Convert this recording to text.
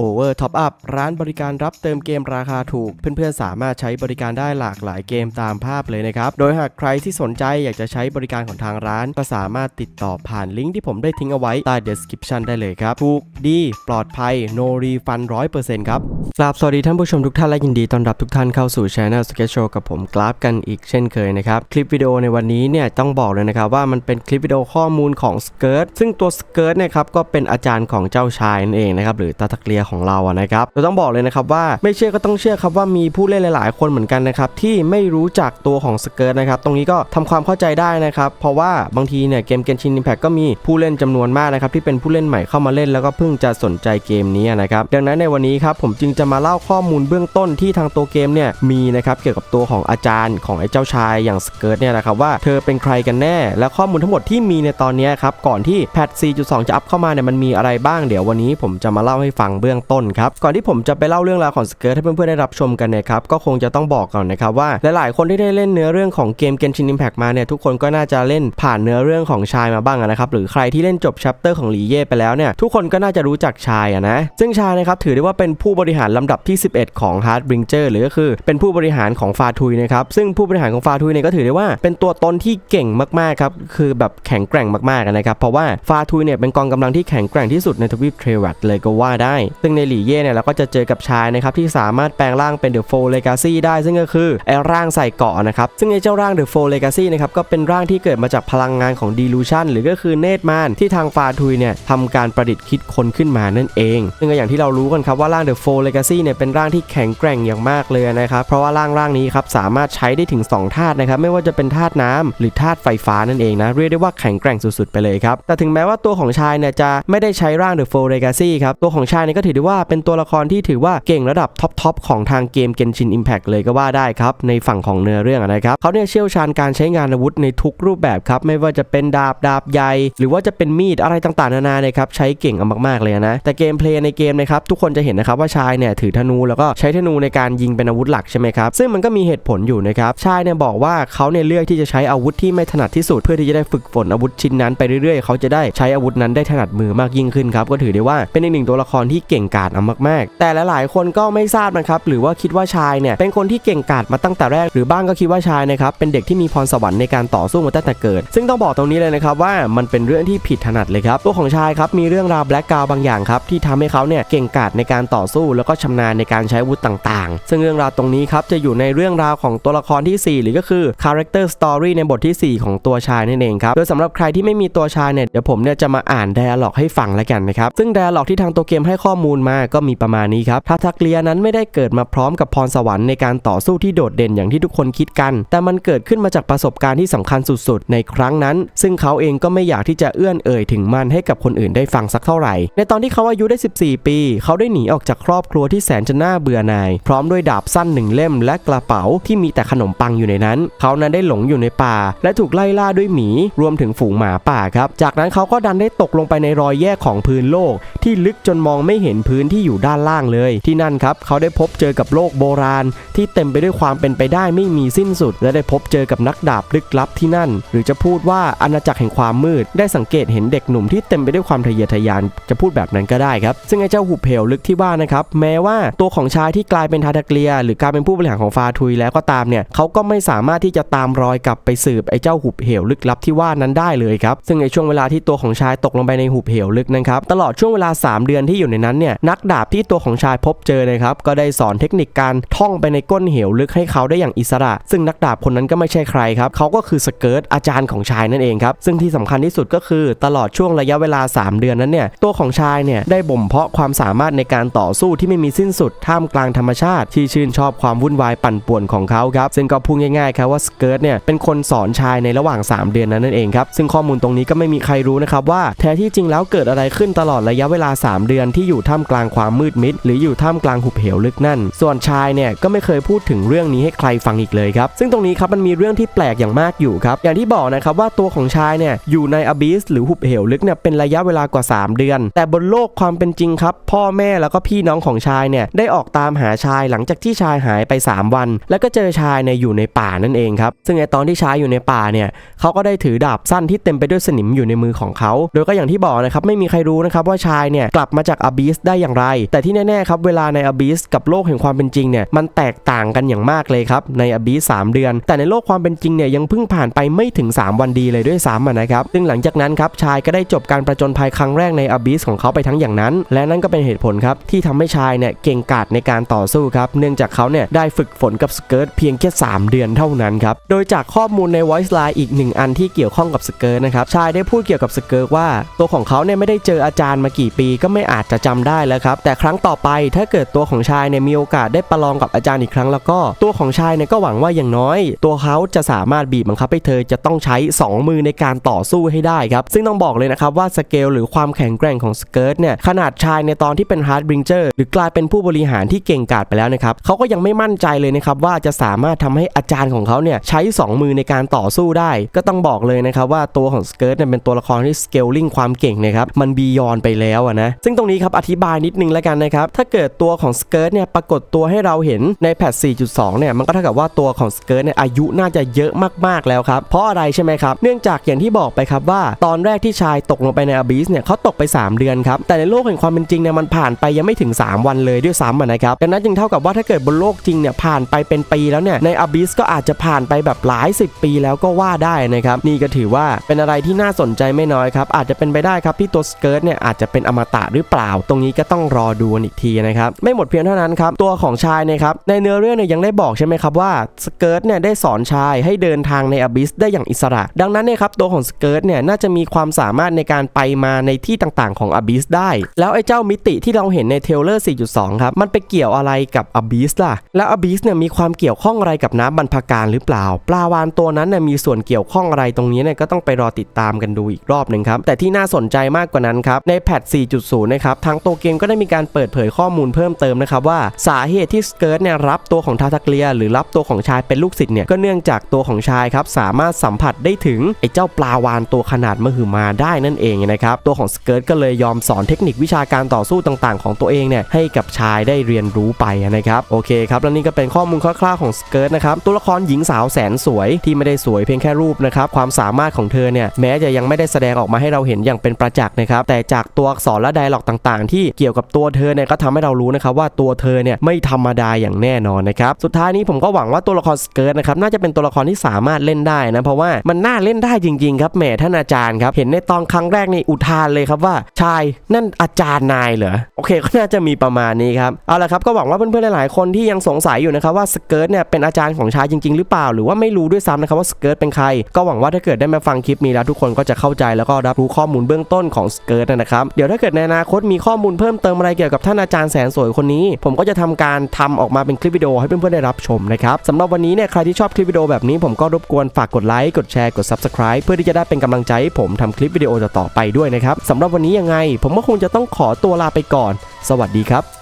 Over Top Up ร้านบริการรับเติมเกมราคาถูก เพื่อนๆ สามารถใช้บริการได้หลากหลายเกมตามภาพเลยนะครับ โดยหากใครที่สนใจอยากจะใช้บริการของทางร้าน ก็สามารถติดต่อผ่านลิงก์ที่ผมได้ทิ้งเอาไว้ใต้ description ได้เลยครับ ถูกดี ปลอดภัย no refund 100%ครับกราบสวัสดีท่านผู้ชมทุกท่านและยินดีต้อนรับทุกท่านเข้าสู่ Channel Sketch Show กับผมกราฟกันอีกเช่นเคยนะครับ คลิปวิดีโอในวันนี้เนี่ยต้องบอกเลยนะครับว่ามันเป็นคลิปวิดีโอข้อมูลของสเกิร์ตซึ่งตัวสเกิร์ตเนี่ยครับก็เป็นอาจารย์ของเจ้าชายนั่นเองนะครับหรือตาตะเกลียของเราอะนะครับเราต้องบอกเลยนะครับว่าไม่เชื่อก็ต้องเชื่อครับว่ามีผู้เล่นหลาย ๆ คนเหมือนกันนะครับที่ไม่รู้จักตัวของสเกิร์ตนะครับตรงนี้ก็ทำความเข้าใจได้นะครับเพราะว่าบางทีเนี่ยเกมเกนชินอิมแพคก็มีผู้เล่นจำนวนมากนะครับที่เป็นผู้เล่นใหม่เข้ามาเล่นแล้วก็เพิ่งจะสนใจเกมนี้นะครับดังนั้นในวันนี้ครับผมจึงจะมาเล่าข้อมูลเบื้องต้นที่ทางตัวเกมเนี่ยมีนะครับเกี่ยวกับตัวของอาจารย์ของไอ้เจ้าชายอย่างสเกิร์ตเนี่ยนะครับว่าเธอเป็นใครกันแน่ และข้อมูลทั้งหมดที่มีในตอนนี้ครับก่อนที่แพท4.2 จะอัพเข้ามาเนี่ยมันมีอะไรบ้างเดี๋ยววันนี้ผมจะมาเล่าให้ฟังเบื้องต้นครับก่อนที่ผมจะไปเล่าเรื่องราวของสเกิร์ตให้เพื่อนๆได้รับชมกันนี่ยครับก็คงจะต้องบอกก่อนนะครับว่าหลายๆคนที่ได้เล่นเนื้อเรื่องของเกม Genshin Impact มาเนี่ยทุกคนก็น่าจะเล่นผ่านเนื้อเรื่องของชายมาบ้างนะครับหรือใครที่เล่นจบชัปเตอร์ของหลีเย่ไปแล้วเนี่ยทุกคนก็น่าจะรู้จักชายอะนะซึ่งชายนะครับถือได้ว่าเป็นผู้บริหารลำดับที่ 11 ของ Heart Bringer หรือก็คือเป็นผู้บริหารของฟาทุยนะครับซึ่งผู้บริหารของฟาทุยเนี่ยก็ถือได้ว่าเป็นตัวตนที่เก่งมากๆครับคือแบบแข็งแกร่งมากๆนะครับเพราะว่าฟาทุยเนี่ยเป็นกองกำลังที่แข็งแกร่งที่สุดในทวีปเทรวัตเลยก็ว่าได้ซึ่งในหลีเย่เนี่ยเราก็จะเจอกับชายนะครับที่สามารถแปลงร่างเป็นเดอะโฟเลกาซี่ได้ซึ่งก็คือไอ้ร่างใส่เกาะนะครับซึ่งไอ้เจ้าร่างเดอะโฟเลกาซี่นะครับก็เป็นร่างที่เกิดมาจากพลังงานของดีลูชันหรือก็คือเนตรมานที่ทางฟาทุยเนี่ยทำการประดิษฐ์คิดค้นขึ้นมานั่นเอง ซึ่งก็อย่างที่เรารู้กันครับว่าร่างเดอะโฟเลกาซี่เนี่ยเป็นร่างที่แข็งแกร่งอย่างมากเลยนะครับเพราะว่าร่างร่างนี้ครับสามารถใช้ได้ถึง2ธาตุนะครับไม่ว่าจะเป็นธาตุน้ำหรือธาตุไฟฟ้านั่นเองนะเรียกได้ว่าแข็งแกร่งสุดๆไปเลยครับแต่ถึงแม้ว่าตัวของชายเนี่ยจะไม่ได้ใช้ร่างเดอะโฟเลกาซี่ครับตัวของชายเนี่ยก็ถือได้ว่าเป็นตัวละครที่ถือว่าเก่งระดับท็อปๆของทางเกม Genshin Impact เลยก็ว่าได้ครับในฝั่งของเนื้อเรื่องนะครับเขาเนี่ยเชี่ยวชาญการใช้งานอาวุธในทุกรูปแบบครับไม่ว่าจะเป็นดาบดาบใหญ่หรือว่าจะเป็นมีดอะไรต่างๆนานาเนี่ยครับใช้เก่งอามากๆเลยนะแต่เกมเพลย์ในเกมนะครับทุกคนจะเห็นนะครับว่าชายเนี่ยถือธนูแล้วก็ใช้ธนูในการยิงเป็นอาวุธหลักใช่ไหมครับซึ่งมันก็มีเหตุผลอยู่นะครับชายเนี่ยบอกว่าเขาเนี่ยเลือกที่จะใช้อาวุธที่ไม่ถนัดที่สุด เพื่อที่จะได้ฝึกฝนอาวุธชิ้นนั้นไปเรื่อยๆ เขาจะได้ใช้อาวุธนั้นได้ถนัดมือมากยิ่งขึ้นครับก็ถือได้ว่าเป็นอีกหนึ่งตัวละครที่เก่งกาจเอามากๆ แต่หลายๆ คนก็ไม่ทราบนะครับหรือว่าคิดว่าชายเนี่ยเป็นคนที่เก่งกาจมาตั้งแต่แรก หรือบ้างก็คิดว่าชายนะครับเป็นเด็กที่มีพรสวรรค์ในการต่อสู้มาตั้งแต่เกิด ซึ่งต้องบอกตรงนี้เลยนะครับว่ามันเป็นเรื่องที่ผิดถนัดเลยครับตัวของชายครับมีเรื่องราวแบล็กกาวบางอย่างครับที่ทำให้เขาเนี่ยเก่งกาจในการต่อสู้ แล้วก็ชำนาญในการใช้อาวุธต่างๆ ซึ่งเรื่องราวตรงนี้ครับจะอยู่ในเรื่องราวของตัวละครที่ 4 หรือก็คือ character story ในบทที่ 4 ของตัวชายนั่นเองครับโดยสำหรับใครที่ไม่มีตัวชายเนี่ยเดี๋ยวผมเนี่ยจะมาอ่าน dialog ให้ฟังแล้วกันนะครับซึ่ง dialog ที่ทางตัวเกมให้ข้อมูลมาก็มีประมาณนี้ครับทาทักเลียนั้นไม่ได้เกิดมาพร้อมกับพรสวรรค์ในการต่อสู้ที่โดดเด่นอย่างที่ทุกคนคิดกัน แต่มันเกิดขึ้นมาจากประสบการณ์ที่สำคัญสุดๆ ในครั้งนั้น ซึ่งเขาเองก็ไม่อยากที่จะเอื้อนเอ่ยถึงมันให้กับคนอื่นได้ฟังสักเท่าไหร่ ในตอนที่เขาอายุได้ 14 ปี เขาได้หนีออกจากครอบครัวที่แสนจะน่าเบื่อหน่าย พร้อมด้วยดาบสั้นหนึ่งเล่มและกระเป๋าที่มีแต่ขนมปังอยู่ในนั้น เขานั้นได้หลงอยู่ในป่า และถูกไล่ล่าด้วยหมี รวมถึงฝูงหมาป่าครับ จากนั้นเขาก็ดันได้ตกลงไปในรอยแยกของพื้นโลก ที่ลึกจนมองไม่เห็นพื้นที่อยู่ด้านล่างเลย ที่นั่นครับเขาได้พบเจอกับโลกโบราณ ที่เต็มไปด้วยความเป็นไปได้ไม่มีสิ้นสุด และได้พบเจอกับนักดาบลึกลับที่นั่น หรือจะพูดว่าอาณาจักรแห่งความมืด ได้สังเกตเห็นเด็กหนุ่มที่เต็มไปด้วยความทะเยอทะยานจะพูดแบบนั้นก็ได้ครับ ซึ่งไอ้เจ้าหุบเหวลึกที่ว่านะครับแม้ว่าตัวของชายที่กลายเป็นทาตาเกลีย หรือกลายเป็นผู้บริหารของฟาทุยแล้วก็ตามเนี่ยเขาก็ไม่สามารถที่จะตามรอยกลับไปสืบไอ้เจ้าหุบเหวลึกลับที่ว่านั้นได้เลยครับซึ่งในช่วงเวลาที่ตัวของชายตกลงไปในหุบเหวลึกนะครับตลอดช่วงเวลา 3 เดือนที่อยู่ในนั้นเนี่ยนักดาบที่ตัวของชายพบเจอเลยครับก็ได้สอนเทคนิคการท่องไปในก้นเหวลึกให้เขาได้อย่างอิสระ ซึ่งนักดาบคนนั้นก็ไม่ใช่ใครครับเขาก็คือสเกิร์ตอาจารย์ของชายนั่นเองครับซึ่งที่สำคัญที่สุดก็คือตลอดช่วงระยะเวลา 3 เดือนนั้นเนี่ยตัวของชายเนี่ยได้บ่มเพาะความสามารถในการต่อสู้ที่ไม่มีสิ้นสุดท่ามกลางธรรมชาติ ที่ชื่นชอบความวุ่นวายปั่นป่วนของเขาครับซึ่งก็พูดง่ายๆครับว่าสเกิร์ตเนี่ยเป็นคนสอนชายในระหว่าง 3 เดือนนั้นนั่นเองครับซึ่งข้อมูลตรงนี้ก็ไม่มีใครรู้นะครับว่าแท้ที่จริงแล้วเกิดอะไรขึ้นตลอดระยะเวลา 3 เดือนที่อยู่ท่่ามกลางความมืดมิด หรืออยู่ท่ามกลางหุบเหวลึกนั่น ส่วนชายเนี่ยก็ไม่เคยพูดถึงเรื่องนี้ให้ใครฟังอีกเลยครับ ซึ่งตรงนี้ครับมันมีเรื่องที่แปลกอย่างมากอยู่ครับ อย่างที่บอกนะครับว่าตัวของชายเนี่ยอยู่ในอบิสหรือหุบเหวลึกเนี่ยเป็นระยะเวลากว่า 3 เดือน แต่บนโลกความเป็นจริงครับ พ่อแม่แล้วก็พี่น้องของชายเนี่ยได้ออกตามหาชายหลังจากที่ชายหายไป 3 วัน แล้วก็เจอชายเนี่ยอยู่ในป่านั่นเองครับ ซึ่งในตอนที่ชายอยู่ในป่าเนี่ยเขาก็ได้ถือดาบสั้นที่เต็มไปด้วยสนิมอยู่ในมือของเขา โดยก็อย่างที่บอกนะครับไม่มีใครรู้นะครับว่าชายเนี่ยกลับมาจากอบิสได้อย่างไร แต่ที่แน่ๆครับเวลาใน Abyss กับโลกแห่งความเป็นจริงเนี่ยมันแตกต่างกันอย่างมากเลยครับใน Abyss 3เดือน แต่ในโลกความเป็นจริงเนี่ยยังเพิ่งผ่านไปไม่ถึง 3 วันดีเลยด้วยซ้ำนะครับซึ่งหลังจากนั้นครับชายก็ได้จบการประจนภัยครั้งแรกใน Abyss ของเขาไปทั้งอย่างนั้น และนั่นก็เป็นเหตุผลครับที่ทำให้ชายเนี่ยเก่งกาจในการต่อสู้ครับเนื่องจากเขาเนี่ยได้ฝึกฝนกับสเกิร์ตเพียงแค่ 3 เดือนเท่านั้นครับโดยจากข้อมูลใน Voice Line อีกหนึ่งอันที่เกี่ยวข้องกับสเกิร์ตนะครับชายได้พูดเกี่ยวกับสเกิร์ตว่า ตัวของเขาเนี่ยไม่ได้เจออาจารย์มากี่ปีก็ไม่อาจจะจำได้แล้วครับ แต่ครั้งต่อไปถ้าเกิดตัวของชายเนี่ยมีโอกาสได้ประลองกับอาจารย์อีกครั้งแล้วก็ตัวของชายเนี่ยก็หวังว่าอย่างน้อย ตัวเขาจะสามารถบีบบังคับให้เธอจะต้องใช้ 2 มือในการต่อสู้ให้ได้ครับ ซึ่งต้องบอกเลยนะครับว่าสเกลหรือความแข็งแกร่งของสเกิร์ตเนี่ยขนาดชายในตอนที่เป็นฮาร์ดบริงเจอร์หรือกลายเป็นผู้บริหารที่เก่งกาจไปแล้วนะครับเขาก็ยังไม่มั่นใจเลยนะครับว่าจะสามารถทำให้อาจารย์ของเขาเนี่ยใช้ 2 มือในการต่อสู้ได้ ก็ต้องบอกเลยนะครับว่าตัวของสเกิร์ตเนี่ยเป็นตัวละครที่สเกลลิงความเก่งนะครับมันบียอนไปแล้วนะซึ่งตรงนี้ครับอธิบายนิดนึงแล้วกันนะครับ ถ้าเกิดตัวของสเกิร์ตเนี่ยปรากฏตัวให้เราเห็นในแพท 4.2 เนี่ย มันก็เท่ากับว่าตัวของสเกิร์ตเนี่ยอายุน่าจะเยอะมากๆแล้วครับ เพราะอะไรใช่ไหมครับ เนื่องจากอย่างที่บอกไปครับว่า ตอนแรกที่ชายตกลงไปในอ b ิสเนี่ยเขาตกไป 3 เดือนครับ แต่ในโลกแห่งความเป็นจริงเนี่ยมันผ่านไปยังไม่ถึง 3 วันเลยด้วยซ้ำอะนะครับ ดังนั้นจึงเท่ากับว่าถ้าเกิดบนโลกจริงเนี่ยผ่านไปเป็นปีแล้วเนี่ยในอ b ิสก็อาจจะผ่านไปแบบหลาย 10 ปีแล้วก็ว่าได้นะครับนี่ก็ถือว่าเป็นอะไรที่น่าสนใจไม่น้อยครับอาจจะเป็นไปได้ครับที่ตัวสเกิร์ตเนี่ยอาจจะเป็นอมตะหรือเปล่าตรงนี้ก็ต้องรอดูกันอีกทีนะครับ ไม่หมดเพียงเท่านั้นครับ ตัวของชายเนี่ยครับ ในเนื้อเรื่องเนี่ยยังได้บอกใช่ไหมครับว่าสเกิร์ตเนี่ยได้สอนชายให้เดินทางในอ b ิสได้อย่างอิสระ ดังนั้นเนี่ยครับตัวของสเกิร์ตเนี่ยน่าจะมีความสามารถในการไปมาในที่ต่างๆ ของอ b ิสได้ แล้วไอ้เจ้ามิติที่เราเห็นในเทเลอร์ 4.2 ครับ มันไปเกี่ยวอะไรกับอ b ิสล่ะ แล้วอ b ิสเนี่ยมีความเกี่ยวข้องอะไรกับน้ำบรรพการหรือเปล่า ปลาวานตัวนั้นเนี่ยมีส่วนเกี่ยวข้องอะไรตรงนี้เนี่ยก็ต้องไปรอติดตามกันดูอีกรอบหนึ่งครับ แต่ที่น่าสนใจมากกว่านั้นครับ ในแพท4.0 นะครับทางตัวเกมก็ได้มีการเปิดเผยข้อมูลเพิ่มเติมนะครับว่าสาเหตุที่สเกิร์ตเนี่ยรับตัวของทาทักเลีย หรือรับตัวของชายเป็นลูกศิษย์เนี่ยก็เนื่องจากตัวของชายครับสามารถสัมผัสได้ถึงไอ้เจ้าปลาวานตัวขนาดมหึมาได้นั่นเองนะครับตัวของสเกิร์ตก็เลยยอมสอนเทคนิควิชาการต่อสู้ต่างๆ ของตัวเองเนี่ยให้กับชายได้เรียนรู้ไปนะครับโอเคครับและนี่ก็เป็นข้อมูลคร่าวๆของสเกิร์ตนะครับตัวละครหญิงสาวแสนสวยที่ไม่ได้สวยเพียงแค่รูปนะครับความสามารถของเธอเนี่ยแม้จะยังไม่ได้แสดงออกมาให้เราเห็นอย่างเป็นประจักษ์นะครับแต่จากตัวอักษรและไดล็อกต่างๆ ที่เกี่ยวกับตัวเธอเนี่ยก็ทำให้เรารู้นะครับว่าตัวเธอเนี่ยไม่ธรรมดาอย่างแน่นอนนะครับสุดท้ายนี้ผมก็หวังว่าตัวละครสเกิร์ตนะครับน่าจะเป็นตัวละครที่สามารถเล่นได้นะเพราะว่ามันน่าเล่นได้จริงๆครับแหมท่านอาจารย์ครับเห็นในตอนครั้งแรกนี่อุทานเลยครับว่าชายนั่นอาจารย์นายเหรอโอเคก็น่าจะมีประมาณนี้ครับเอาละครับก็หวังว่าเพื่อนๆหลายๆคนที่ยังสงสัยอยู่นะครับว่าสเกิร์ตเนี่ยเป็นอาจารย์ของชายจริง ๆ หรือเปล่า หรือว่าไม่รู้ด้วยซ้ำนะครับว่าสเกิร์ตเป็นใคร ก็หวังว่าถ้าเกิดได้มาฟังคลิปนี้แล้วทุกคนก็จะเข้าใจแล้วก็รับรู้ข้อมูลเบื้องต้นของสเกิร์ตนะครับเดี๋ยวถ้าเกิดในอนาคตมีข้อมูลเพิ่มเติมอะไรเกี่ยวกับท่านอาจารย์แสนสวยคนนี้ ผมก็จะทำการทำออกมาเป็นคลิปวิดีโอให้เพื่อนๆได้รับชมนะครับสำหรับวันนี้เนี่ยใครที่ชอบคลิปวิดีโอแบบนี้ผมก็รบกวนฝากกดไลค์กดแชร์กด subscribe เพื่อที่จะได้เป็นกำลังใจให้ผมทำคลิปวิดีโอต่อไปด้วยนะครับสำหรับวันนี้ยังไง ผมก็คงจะต้องขอตัวลาไปก่อน สวัสดีครับ